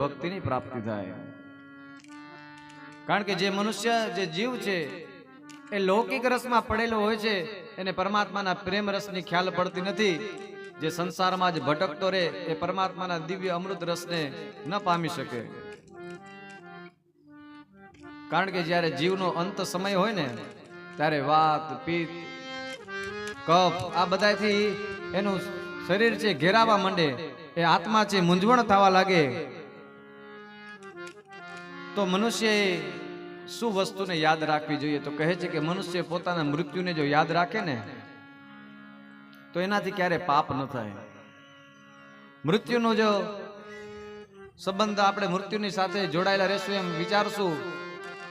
ભક્તિની પ્રાપ્તિ થાય. કારણ કે જે મનુષ્ય, જે જીવ છે, એ લૌકિક રસમાં પડેલો હોય છે, એને પરમાત્માના પ્રેમ રસની ખ્યાલ પડતી નથી. જે સંસારમાં જ ભટકતો રહે, એ પરમાત્માના દિવ્ય અમૃત રસને ન પામી શકે. કારણ કે જ્યારે જીવનો અંત સમય હોય ને, ત્યારે વાત, પિત્ત, કફ, આ બધાથી એનું શરીર છે ઘેરાવા માંડે, એ આત્મા છે મૂંઝવણ થવા લાગે. તો મનુષ્યએ શું વસ્તુને યાદ રાખવી જોઈએ? તો કહે છે કે મનુષ્ય પોતાના મૃત્યુને જો યાદ રાખે ને, તો એનાથી ક્યારે પાપ ન થાય. મૃત્યુનો જો સંબંધ આપણે મૃત્યુની સાથે જોડાયેલા રહેશું એમ વિચારશું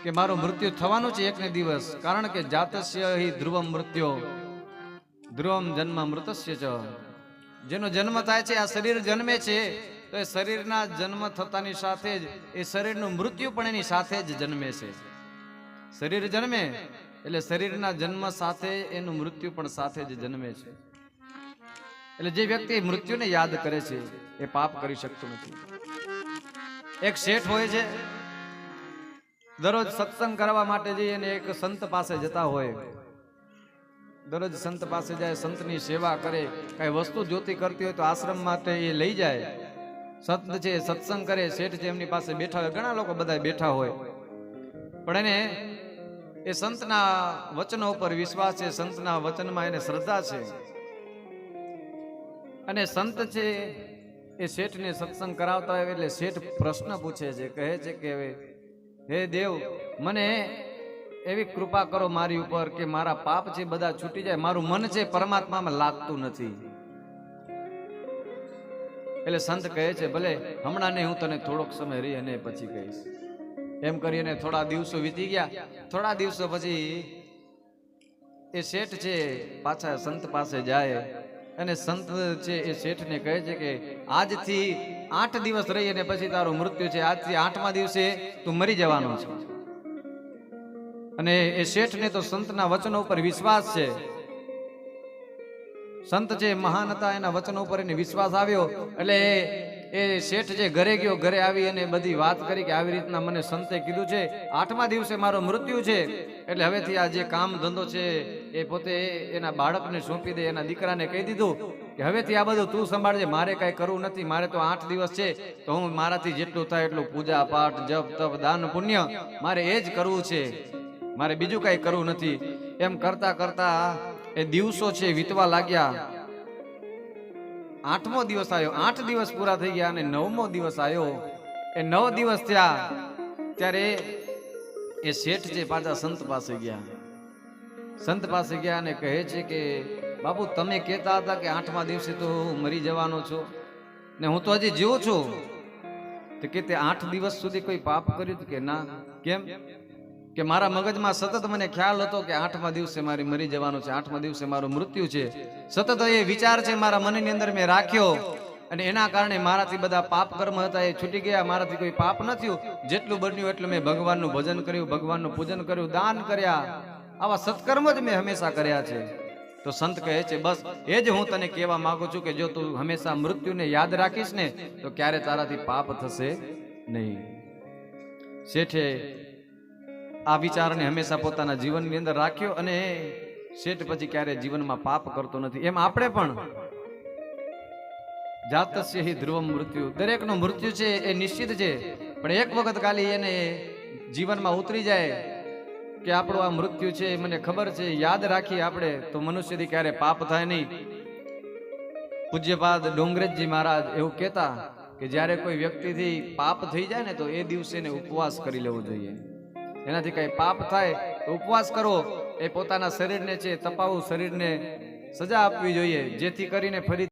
કે મારું મૃત્યુ થવાનું છે એકને દિવસ. કારણ કે જાતસ્ય ધ્રુવમ મૃત્યો. ધ્રુવમ જન્મ મૃતસ્ય જેનો જન્મ થાય છે, આ શરીર જન્મે છે તો એ શરીરના જન્મ થતાની સાથે જ, એ શરીરનું મૃત્યુ પણ એની સાથે જ જન્મે છે. શરીર જન્મે એટલે શરીરના જન્મ સાથે એનું મૃત્યુ પણ સાથે જ જન્મે છે. એટલે જે વ્યક્તિ મૃત્યુને યાદ કરે છે, એ પાપ કરી શકતો નથી. એક શેઠ હોય છે, દરરોજ સત્સંગ કરવા માટે જઈ અને એક સંત પાસે જતા હોય. દરરોજ સંત પાસે જાય, સંતની સેવા કરે, કઈ વસ્તુ જોતી કરતી હોય તો આશ્રમ માટે એ લઈ જાય. સંત છે સત્સંગ કરે, શેઠ છે એમની પાસે બેઠા હોય, ઘણા લોકો બધા બેઠા હોય. પણ એને એ સંતના વચનો ઉપર વિશ્વાસ છે, સંતના વચનમાં એને શ્રદ્ધા છે. અને સંત છે, એ શેઠને સત્સંગ કરાવતા હોય એટલે શેઠ પ્રશ્ન પૂછે છે, કહે છે કે હે દેવ, મને એવી કૃપા કરો મારી ઉપર કે મારા પાપ છે બધા છૂટી જાય, મારું મન છે પરમાત્મામાં લાગતું નથી. એટલે સંત કહે છે, ભલે, હમણાં નહીં, હું તને થોડોક સમય રહી અને પછી કહીશ. એમ કરીને થોડા દિવસો વીતી ગયા. થોડા દિવસો પછી એ શેઠ છે, પાછા સંત પાસે જાય અને સંત છે, એ શેઠને કહે છે કે, આજથી આઠ દિવસ રહી અને પછી તારું મૃત્યુ છે. આજથી આઠમા દિવસે તું મરી જવાનો છે. અને એ શેઠને તો સંતના વચનો ઉપર વિશ્વાસ છે. સંત જે મહાન હતા, એના વચનો ઉપર એને વિશ્વાસ આવ્યો. એટલે એ- શેઠ જે ઘરે ગયો, ઘરે આવી અને બધી વાત કરી કે આવી રીતના મને સંતે કીધું છે. આઠમા દિવસે મારો મૃત્યુ છે. એટલે હવેથી આ જે કામ ધંધો છે, એ પોતે એના બાળકને સોંપી દે, એના દીકરાને કહી દીધું કે હવેથી આ બધું તું સંભાળજે, મારે કાંઈ કરવું નથી, મારે તો આઠ દિવસ છે, તો હું મારાથી જેટલું થાય એટલું પૂજા, પાઠ, જપ, તપ, દાન, પુણ્ય મારે એ જ કરવું છે. મારે બીજું કાંઈ કરવું નથી. એમ કરતા કરતા એ દિવસો છે, વીતવા લાગ્યા. આઠમો દિવસ આવ્યો. આઠ દિવસ પૂરા થઈ ગયા અને નવમો દિવસ આવ્યો. એ નવ દિવસ થયા ત્યારે એ શેઠ જે પાછા સંત પાસે ગયા. સંત પાસે ગયા અને કહે છે કે, બાપુ, તમે કહેતા હતા કે આઠમા દિવસે તો હું મરી જવાનો છો ને હું તો હજી જીવું છું. તો કે તે આઠ દિવસ સુધી કોઈ પાપ કર્યું કે ના? કેમ? કે મારા મગજમાં સતત મને ખ્યાલ હતો કે આઠમા દિવસે મારી મરી જવાનું છે, આઠમા દિવસે મારું મૃત્યુ છે. સતત એ વિચાર છે મારા મનની અંદર મેં રાખ્યો અને એના કારણે મારાથી બધા પાપ કર્મ હતા, એ છૂટી ગયા, મારાથી કોઈ પાપ ન થયું. જેટલું બન્યું એટલું મેં ભગવાનનું ભજન કર્યું, ભગવાનનું પૂજન કર્યું, દાન કર્યા. આવા સત્કર્મ જ મેં હંમેશા કર્યા છે. તો સંત કહે છે, બસ, એ જ હું તને કહેવા માંગુ છું કે જો તું હંમેશા મૃત્યુને યાદ રાખીશ ને, તો ક્યારે તારાથી પાપ થશે નહીં. શેઠે આ વિચારને હંમેશા પોતાના જીવનની અંદર રાખ્યો અને શેઠ પછી ક્યારે જીવનમાં પાપ કરતો નથી. એમ આપણે પણ જાતસ્ય ધ્રુવમ મૃત્યુ. દરેકનું મૃત્યુ છે એ નિશ્ચિત છે. પણ એક વખત ખાલી એને જીવનમાં ઉતરી જાય કે આપણું આ મૃત્યુ છે મને ખબર છે. યાદ રાખીએ આપણે તો મનુષ્યથી ક્યારે પાપ થાય નહીં. પૂજ્યપાદ ડોંગરેજજી મહારાજ એવું કહેતા કે જ્યારે કોઈ વ્યક્તિથી પાપ થઈ જાય ને તો એ દિવસે ઉપવાસ કરી લેવો જોઈએ. એનાથી કઈ પાપ થાય ઉપવાસ કરો. એ પોતાના શરીરને છે તપાવું. શરીરને સજા આપવી જોઈએ, જેથી કરીને ફરી